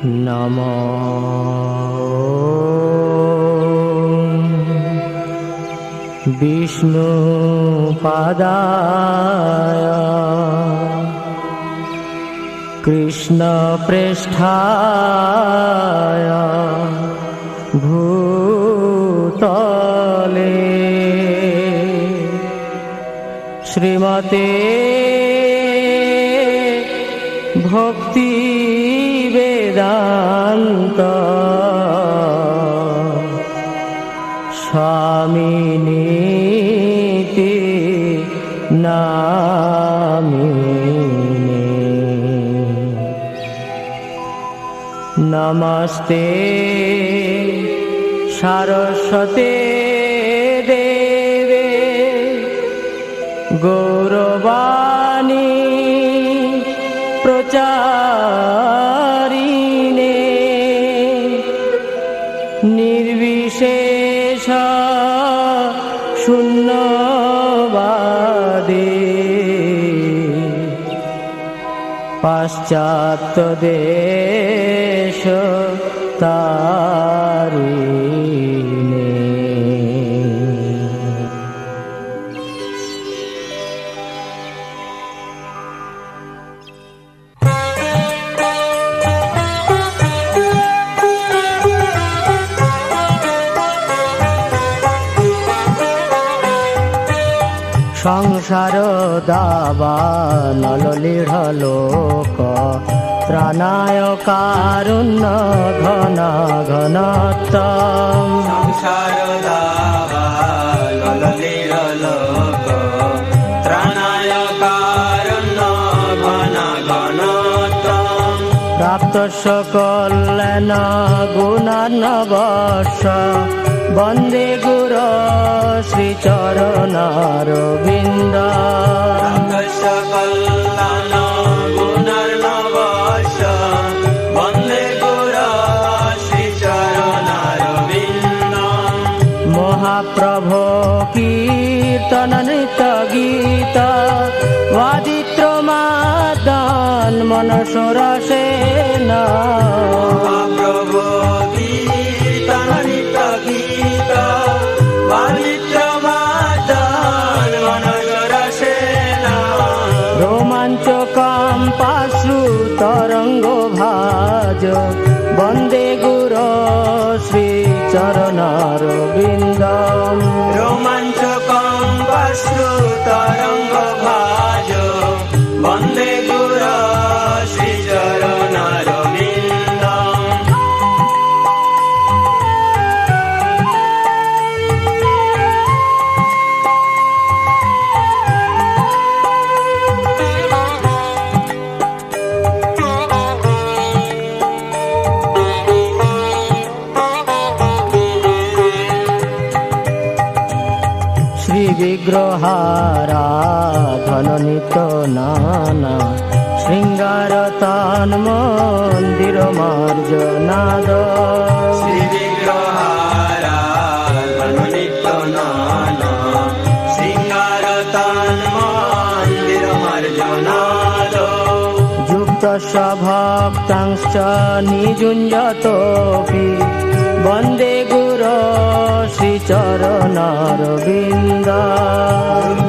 নম বিষ্ণু পাদায় কৃষ্ণ পৃষ্ঠায় ভূতলে শ্রীমতে ভক্তি বেদান্ত। নামিনে নমস্তে সারস্বতে দেবে গৌরবাণী পাশ্চাত্য দেশ তারিণে নললীঢ় লোক ত্রাণায় কারুণ্য ঘন ঘনত্ব প্রাপ্ত কল্যাণ গুণান্নবর্ষ বন্দে গুর শ্রীচরণারবিন্দ মহাপ্রভ কীর্তন নৃত্য গীত বাদিত্র মাদন মনসরসেন ভাজ। বন্দে গুর শ্রীচরণার বৃন্দম রোমাঞ্চকম শ্রী বিগ্রহারাধন নানা শৃঙ্গার তান মন্দির মার্জনাদ শ্রী বিগ্রহারা নিত্য নানা শৃঙ্গার তান মন্দির মার্জনাদ যুক্ত ভক্তাংশ নিযুঞ্জতপি বন্দে গুর শ্রীচরণার বৃন্দ।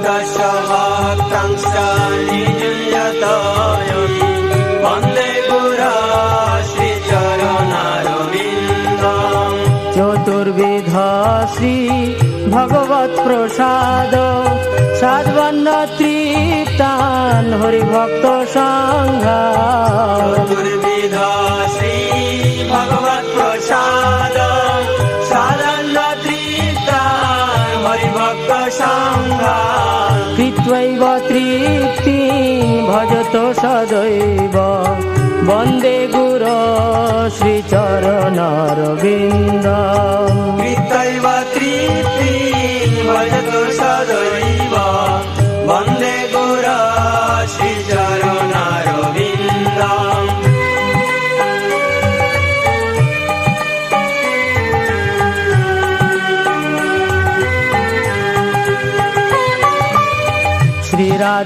দশ ভক্তাংশ নিযুঞ্জতয়মি বন্দে। গুর শ্রীচরণারবিন্দ চতুর্বিধ শ্রী ভগবত প্রসাদ সাধবন্ন তৃপ্তান হরিভক্ত সংঘা। চতুর্বিধ শ্রী ভগবত প্রসাদ কৃত্বৈব তৃপ্তি ভজত সদৈব বন্দে গুর শ্রীচরণার বৃন্দ কৃত্বৈব তৃপ্তি ভজত সদৈব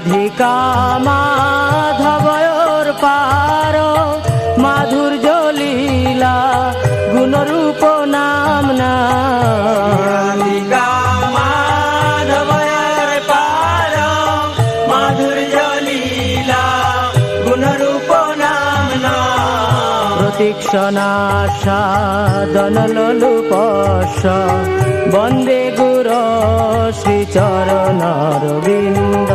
রাধিকা মাধবয়র পার মাধুর্য লীলা গুণরূপ নাম না। রাধিকা মাধবয়র পার বন্দে গুর শ্রীচরণ রবীন্দ্র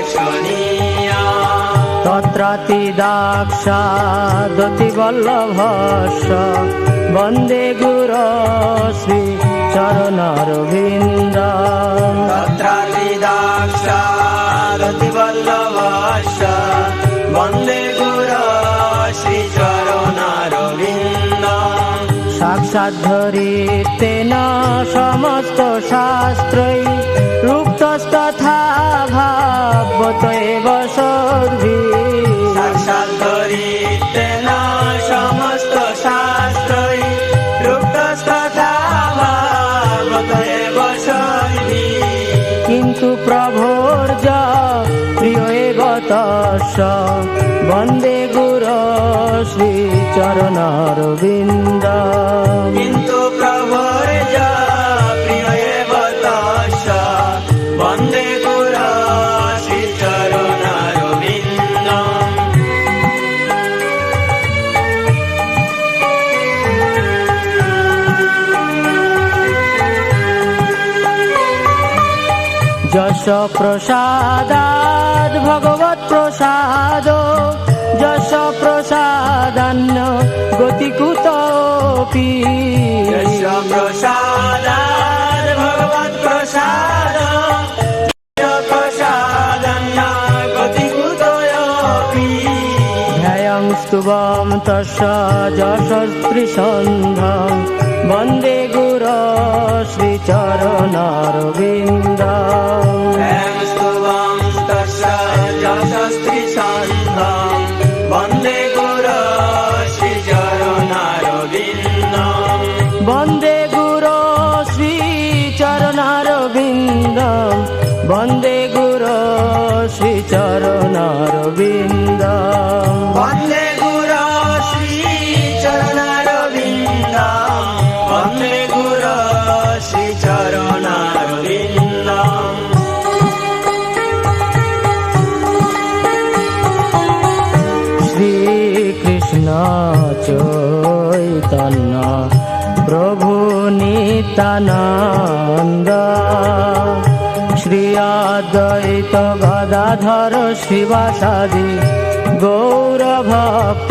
জ্যোতিরপেক্ষণীয়া তত্রাতি দাক্ষাদতি বল্লভস্য। বন্দে গুর শ্রী চরণারবিন্দ। তত্রাদিদাক্ষারতিবল্লভস্য বন্দে গুর শ্রীচরণারবিন্দ সাক্ষাদ্ধরিতেন সমস্ত কিন্তু প্রভুর যা প্রিয় বন্দে যশ প্রসাদাদ ভগবত প্রসাদ যশ প্রসাদান্য ভবতি প্রসাদার ভগবত প্রসাদ। স্তবাম তস যশস্পৃসন্ধম বন্দে গুর শ্রীচরণারবিন্দ স্তবাম তস যশস্পৃসন্ধম নিত্যানন্দ। শ্রী অদ্বৈত গদাধর শিবাসাদি গৌরভক্ত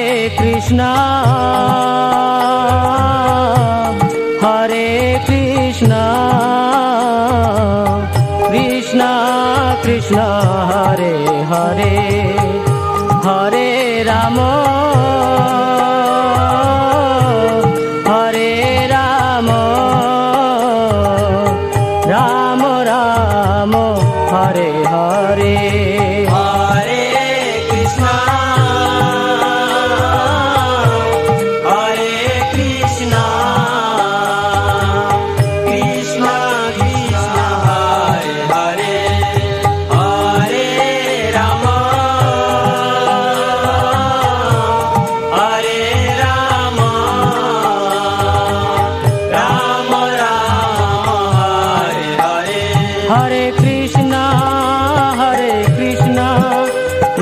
কৃষ্ণ।